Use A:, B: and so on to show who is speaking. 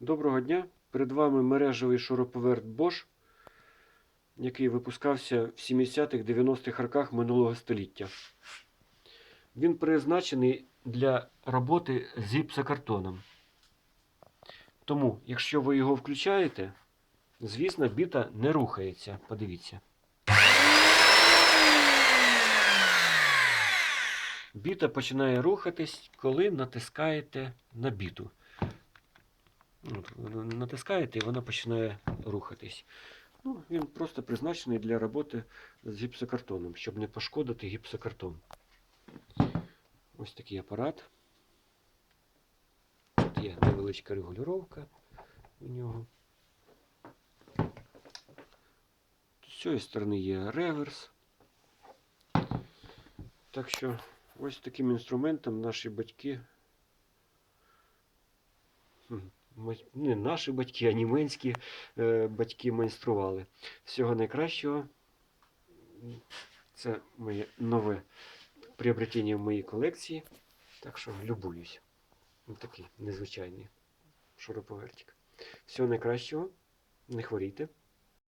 A: Доброго дня! Перед вами мережевий шуруповерт Bosch, який випускався в 70-х-90-х роках минулого століття. Він призначений для роботи з гіпсокартоном. Тому, якщо ви його включаєте, звісно, біта не рухається. Подивіться. Біта починає рухатись, коли натискаєте на біту. Ви натискаєте і вона починає рухатись. Ну, він просто призначений для роботи з гіпсокартоном, щоб не пошкодити гіпсокартон. Ось такий апарат. Тут є невеличка регулювання у нього. З цієї сторони є реверс. Так що ось таким інструментом наші батьки. Ма- Не наші батьки, а німецькі е, батьки майстрували. Всього найкращого. Це моє нове приобретення в моїй колекції. Так що любуюсь. Ось такий незвичайний шуруповертик. Всього найкращого. Не хворійте.